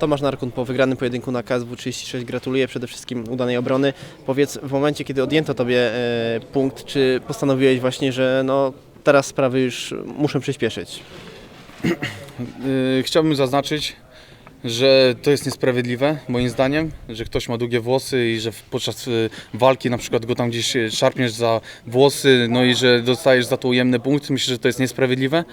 Tomasz Narkun po wygranym pojedynku na KSW 36 gratuluję przede wszystkim udanej obrony. Powiedz, w momencie kiedy odjęto tobie e, punkt, czy postanowiłeś właśnie, że no teraz sprawy już muszę przyspieszyć? Yy, Chciałbym zaznaczyć, że to jest niesprawiedliwe, moim zdaniem, że ktoś ma długie włosy i że podczas y, walki na przykład go tam gdzieś szarpniesz za włosy, no i że dostajesz za to ujemny punkt. Myślę, że to jest niesprawiedliwe, e,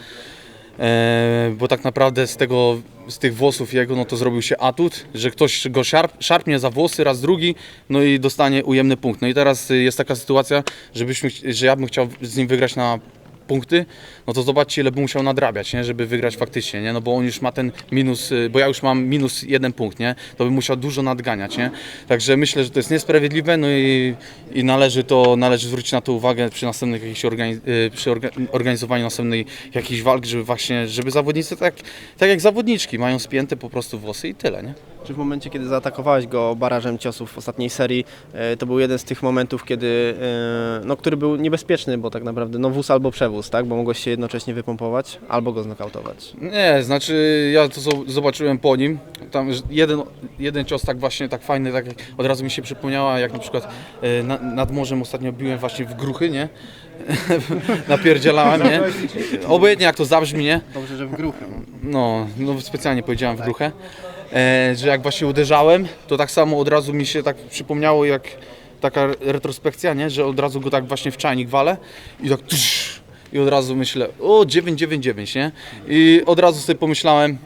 bo tak naprawdę z tego, z tych włosów jego, no to zrobił się atut, że ktoś go szarp, szarpnie za włosy raz drugi, no i dostanie ujemny punkt. No i teraz jest taka sytuacja, żebyśmy, że ja bym chciał z nim wygrać na punkty, no to zobaczcie ile by musiał nadrabiać, nie? żeby wygrać faktycznie, nie? no bo on już ma ten minus, y, bo ja już mam minus jeden punkt, nie? to by musiał dużo nadganiać, nie? także myślę, że to jest niesprawiedliwe, no i, i należy to, należy zwrócić na to uwagę przy następnych jakichś organiz, y, przy orga, organizowaniu następnej jakiejś walk, żeby właśnie, żeby zawodnicy tak, tak jak zawodniczki, mają spięte po prostu włosy i tyle, nie? Czy w momencie, kiedy zaatakowałeś go barażem ciosów w ostatniej serii, e, to był jeden z tych momentów, kiedy, e, no, który był niebezpieczny, bo tak naprawdę no, wóz albo przewóz, tak? bo mogłeś się jednocześnie wypompować albo go znokautować. Nie, znaczy ja to zo- zobaczyłem po nim. Tam jeden, jeden cios tak właśnie tak fajny, tak od razu mi się przypomniała, jak na przykład e, na, nad morzem ostatnio biłem właśnie w gruchy, nie? Napierdzielałem, nie? Obojętnie jak to zabrzmi, nie? Dobrze, że w gruchę. No, no specjalnie powiedziałem w gruchę. E, że jak właśnie uderzałem, to tak samo od razu mi się tak przypomniało jak taka retrospekcja, nie? Że od razu go tak właśnie w czajnik walę i tak tusz, i od razu myślę, o 999, nie? I od razu sobie pomyślałem,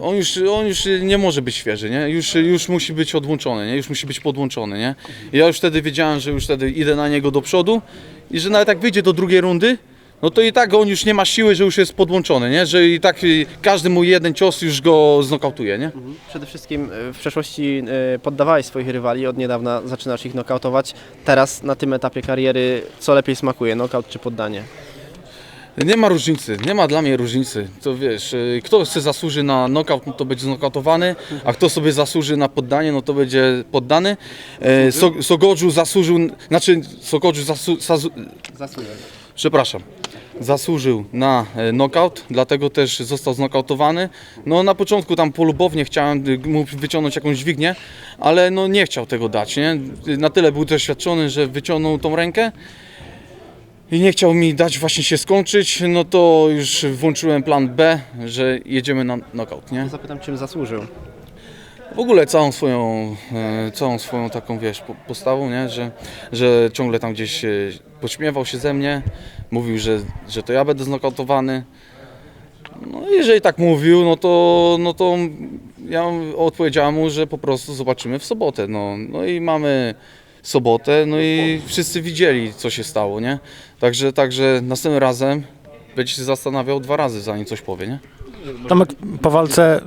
on już, on już nie może być świeży, nie? Już, już musi być odłączony, nie? Już musi być podłączony, nie? I ja już wtedy wiedziałem, że już wtedy idę na niego do przodu i że nawet jak wyjdzie do drugiej rundy, no to i tak on już nie ma siły, że już jest podłączony, nie? Że i tak y, każdy mu jeden cios już go znokautuje, nie? Przede wszystkim e, w przeszłości e, poddawałeś swoich rywali, od niedawna zaczynasz ich nokautować. Teraz na tym etapie kariery co lepiej smakuje, nokaut czy poddanie? Nie ma różnicy, nie ma dla mnie różnicy. To wiesz, y, kto sobie zasłuży na knockout, no to będzie znokautowany, a kto sobie zasłuży na poddanie, no to będzie poddany. E, So, Sogodżu zasłużył, znaczy Sogodżu zasu, zasu, Zasłużę. Przepraszam, zasłużył na e, knockout, dlatego też został znokautowany. No na początku tam polubownie chciałem y, mu wyciągnąć jakąś dźwignię, ale no nie chciał tego dać, nie? Na tyle był doświadczony, że wyciągnął tą rękę i nie chciał mi dać właśnie się skończyć, no to już włączyłem plan B, że jedziemy na knockout, nie? Zapytam, czym zasłużył. W ogóle całą swoją, e, całą swoją taką, wiesz, po- postawą, nie? Że, że ciągle tam gdzieś e, podśmiewał się ze mnie, mówił, że, że to ja będę znokautowany. No jeżeli tak mówił, no to, no to ja odpowiedziałem mu, że po prostu zobaczymy w sobotę. No, no i mamy sobotę, no i wszyscy widzieli, co się stało, nie? Także, także następnym razem będzie się zastanawiał dwa razy, zanim coś powie, nie? Tomek po walce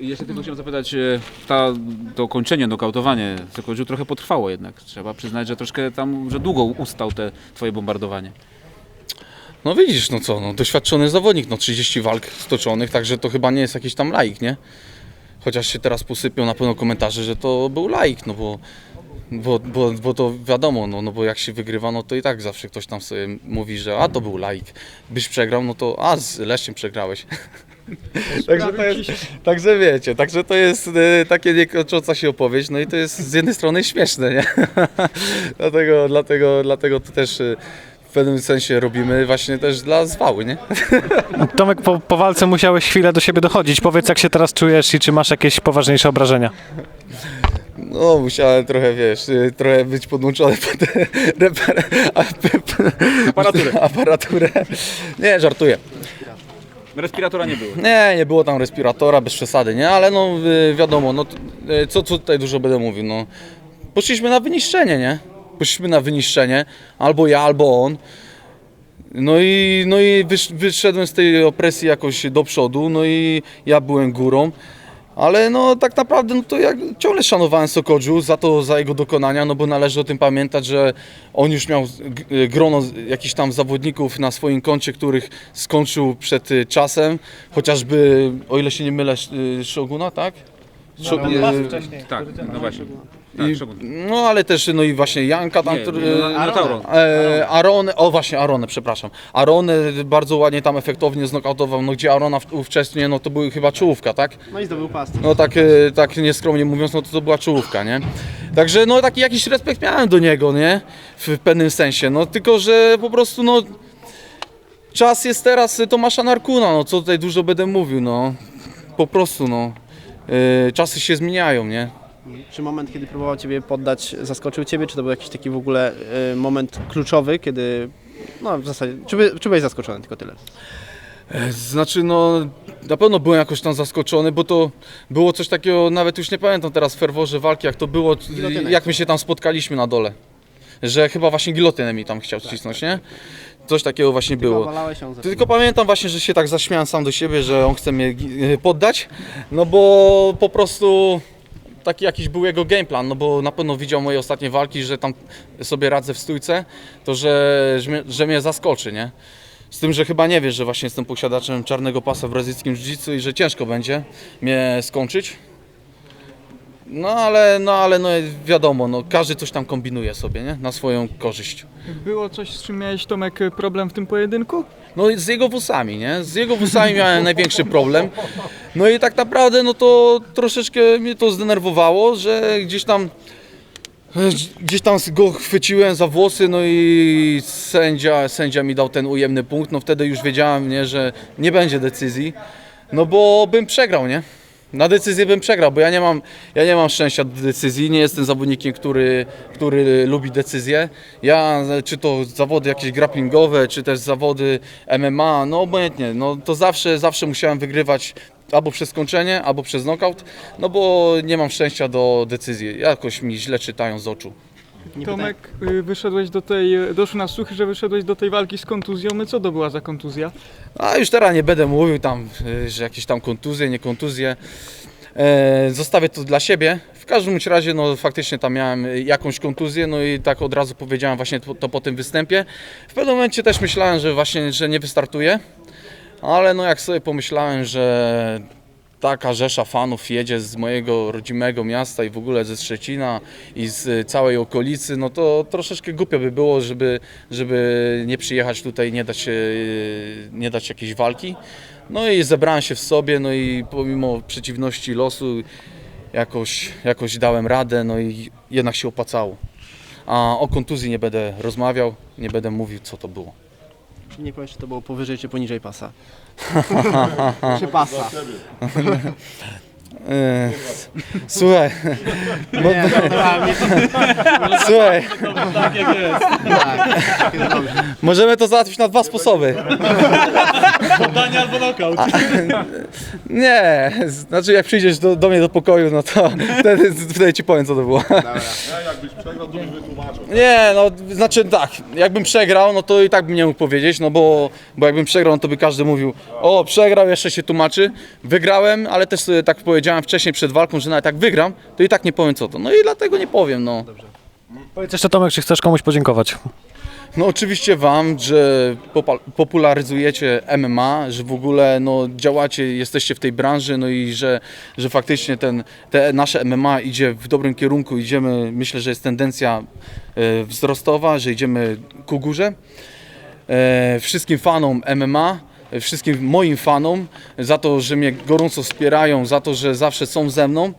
Jeszcze tylko chciałem zapytać, e, ta, to kończenie, nokautowanie Sokołdziu trochę potrwało jednak. Trzeba przyznać, że troszkę tam, że długo ustał te twoje bombardowanie. No widzisz, no co, no, doświadczony zawodnik, no 30 walk stoczonych, także to chyba nie jest jakiś tam laik, nie? Chociaż się teraz posypią na pewno komentarze, że to był laik, no bo, bo, bo, bo to wiadomo, no, no bo jak się wygrywa, no to i tak zawsze ktoś tam sobie mówi, że a to był laik. Byś przegrał, no to a z Leszciem przegrałeś. także, to jest, także wiecie, także to jest e, takie niekończąca się opowieść, no i to jest z jednej strony śmieszne, nie? dlatego, dlatego, dlatego to też e, w pewnym sensie robimy właśnie też dla zwały, nie? Tomek po, po walce musiałeś chwilę do siebie dochodzić. Powiedz jak się teraz czujesz i czy masz jakieś poważniejsze obrażenia. No, musiałem trochę, wiesz, y, trochę być podłączony pod reper, aparaturę. aparaturę. Nie, żartuję. Respiratora nie było. Nie, nie było tam respiratora, bez przesady, nie? Ale no, y, wiadomo, no, y, co, co tutaj dużo będę mówił, no. Poszliśmy na wyniszczenie, nie? Poszliśmy na wyniszczenie, albo ja, albo on. No i, no i wysz, wyszedłem z tej opresji jakoś do przodu, no i ja byłem górą. Ale no tak naprawdę no to ja ciągle szanowałem Sokodżu za to, za jego dokonania, no bo należy o tym pamiętać, że on już miał g- grono jakichś tam zawodników na swoim koncie, których skończył przed y, czasem, chociażby, o ile się nie mylę, y, Shoguna, tak? Sho- y, Tak, no właśnie. Tak, I, no ale też no i właśnie Janka tam, Nie, który, no, no, Tauron. e, o właśnie Aronę, przepraszam. Aronę bardzo ładnie tam efektownie znokautował, no gdzie Arona w- wcześniej, no to były chyba czołówka, tak? No i zdobył pas. No tak, e, tak nieskromnie mówiąc, no to to była czołówka, nie? Także no taki jakiś respekt miałem do niego, nie? W pewnym sensie, no tylko, że po prostu no czas jest teraz Tomasza Narkuna, no co tutaj dużo będę mówił, no po prostu no e, czasy się zmieniają, nie? Czy moment, kiedy próbował Ciebie poddać, zaskoczył Ciebie? Czy to był jakiś taki w ogóle y, moment kluczowy, kiedy... No w zasadzie, czy, by, czy byłeś zaskoczony, tylko tyle. Znaczy, no na pewno byłem jakoś tam zaskoczony, bo to było coś takiego, nawet już nie pamiętam teraz w ferworze walki, jak to było, Gilotynek. jak my się tam spotkaliśmy na dole. Że chyba właśnie gilotynę mi tam chciał ścisnąć, nie? Coś takiego właśnie było. Walałeś. Tylko pamiętam właśnie, że się tak zaśmiałem sam do siebie, że on chce mnie gi- e, poddać, no bo po prostu taki jakiś był jego game plan, no bo na pewno widział moje ostatnie walki, że tam sobie radzę w stójce, to że, że, mnie, że mnie zaskoczy, nie? Z tym, że chyba nie wiesz, że właśnie jestem posiadaczem czarnego pasa w brazylijskim jiu-jitsu i że ciężko będzie mnie skończyć. No ale, no ale no wiadomo, no każdy coś tam kombinuje sobie, nie? Na swoją korzyść. Było coś, z czym miałeś Tomek problem w tym pojedynku? No z jego włosami, nie? Z jego włosami miałem największy problem. No i tak naprawdę no to troszeczkę mnie to zdenerwowało, że gdzieś tam gdzieś tam go chwyciłem za włosy, no i sędzia, sędzia mi dał ten ujemny punkt, no wtedy już wiedziałem, nie, że nie będzie decyzji, no bo bym przegrał, nie? Na decyzję bym przegrał, bo ja nie mam, ja nie mam szczęścia do decyzji, nie jestem zawodnikiem, który, który lubi decyzję. Ja, czy to zawody jakieś grapplingowe, czy też zawody MMA, no obojętnie, no to zawsze, zawsze musiałem wygrywać albo przez skończenie, albo przez knockout, no bo nie mam szczęścia do decyzji, jakoś mi źle czytają z oczu. Nie Tomek, y, wyszedłeś do tej, doszło na słuchy, że wyszedłeś do tej walki z kontuzją. My co to była za kontuzja? A już teraz nie będę mówił tam, y, że jakieś tam kontuzje, nie kontuzje. E, zostawię to dla siebie. W każdym bądź razie, no faktycznie tam miałem y, jakąś kontuzję, no i tak od razu powiedziałem właśnie to, to po tym występie. W pewnym momencie też myślałem, że właśnie, że nie wystartuję, ale no jak sobie pomyślałem, że taka rzesza fanów jedzie z mojego rodzimego miasta i w ogóle ze Szczecina i z całej okolicy, no to troszeczkę głupio by było, żeby, żeby nie przyjechać tutaj, nie dać, e, nie dać jakiejś walki. No i zebrałem się w sobie, no i pomimo przeciwności losu jakoś, jakoś dałem radę, no i jednak się opłacało. A o kontuzji nie będę rozmawiał, nie będę mówił co to było. Nie powiesz, czy to było powyżej, czy poniżej pasa. czy pasa. Eee, Słuchaj, Nie, naturalnie. słuchaj, Tak, tak jest dobrze. możemy to załatwić na dwa sposoby. Poddanie albo knockout. Nie, znaczy jak przyjdziesz do, do mnie do pokoju, no to wtedy, wtedy ci powiem co to było. Dobra. Nie, no znaczy tak, jakbym przegrał, no to i tak bym nie mógł powiedzieć, no bo, bo jakbym przegrał, no to by każdy mówił, o przegrał, jeszcze się tłumaczy. Wygrałem, ale też sobie tak powiedziałem wcześniej przed walką, że nawet jak wygram, to i tak nie powiem co to. No i dlatego nie powiem, no. Powiedz jeszcze Tomek, czy chcesz komuś podziękować? No oczywiście Wam, że popularyzujecie MMA, że w ogóle no, działacie, jesteście w tej branży, no i że, że faktycznie ten, te nasze MMA idzie w dobrym kierunku, idziemy, myślę, że jest tendencja e, wzrostowa, że idziemy ku górze. E, wszystkim fanom MMA, wszystkim moim fanom za to, że mnie gorąco wspierają, za to, że zawsze są ze mną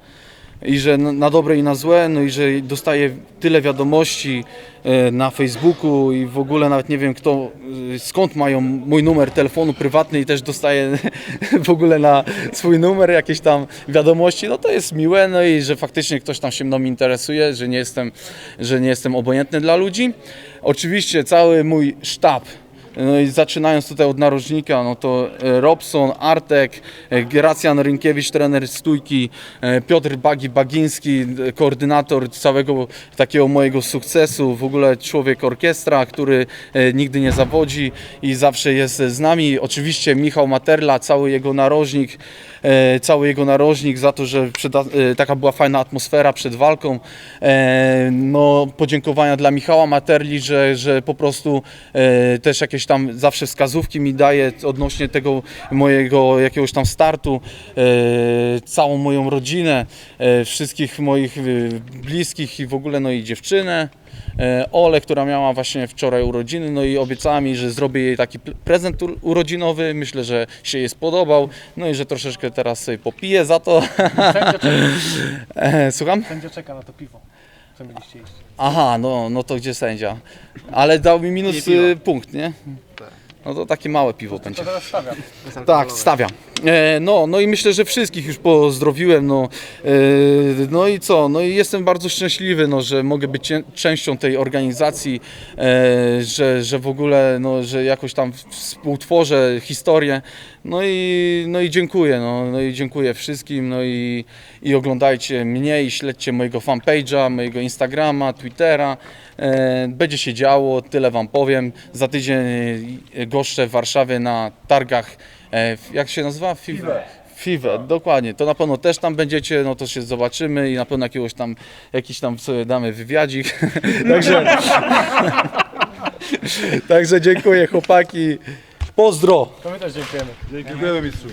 i że na dobre i na złe, no i że dostaję tyle wiadomości e, na Facebooku i w ogóle nawet nie wiem kto, e, skąd mają mój numer telefonu prywatny i też dostaję w ogóle na swój numer jakieś tam wiadomości, no to jest miłe, no i że faktycznie ktoś tam się mną interesuje, że nie jestem, że nie jestem obojętny dla ludzi. Oczywiście cały mój sztab no i zaczynając tutaj od narożnika, no to e, Robson, Artek, e, Gracjan Rynkiewicz, trener stójki, e, Piotr Bagi Bagiński, koordynator całego takiego mojego sukcesu, w ogóle człowiek orkiestra, który nigdy nie zawodzi i zawsze jest z nami. Oczywiście Michał Materla, cały jego narożnik, cały jego narożnik za to, że taka była fajna atmosfera przed walką. No, podziękowania dla Michała Materli, że, że po prostu też jakieś tam zawsze wskazówki mi daje odnośnie tego mojego jakiegoś tam startu, e, całą moją rodzinę, e, wszystkich moich e, bliskich i w ogóle no i dziewczynę. Ole, która miała właśnie wczoraj urodziny, no i obiecała mi, że zrobię jej taki prezent ur- urodzinowy. Myślę, że się jej spodobał, no i że troszeczkę teraz sobie popiję za to. E, Słucham? Sędzia czeka na to piwo, mieliście iść. Aha, no, no to gdzie sędzia? Ale dał mi minus y, punkt, nie? No to takie małe piwo będzie. teraz stawiam. Tak, stawiam. E, no, no i myślę, że wszystkich już pozdrowiłem. No, e, no i co? No i jestem bardzo szczęśliwy, no, że mogę być częścią tej organizacji, e, że, że w ogóle, no, że jakoś tam współtworzę historię. No i, no i dziękuję, no, no i dziękuję wszystkim. No i, i oglądajcie mnie i śledźcie mojego fanpage'a, mojego Instagrama, Twittera. E, Będzie się działo, tyle Wam powiem. Za tydzień e, goszczę w Warszawie na targach, e, jak się nazywa? FIWE. FIWE, dokładnie. To na pewno też tam będziecie, no to się zobaczymy i na pewno jakiegoś tam, jakiś tam sobie damy wywiadzik. Także, także dziękuję chłopaki. Pozdro! To my też dziękujemy. Dziękujemy mistrzu.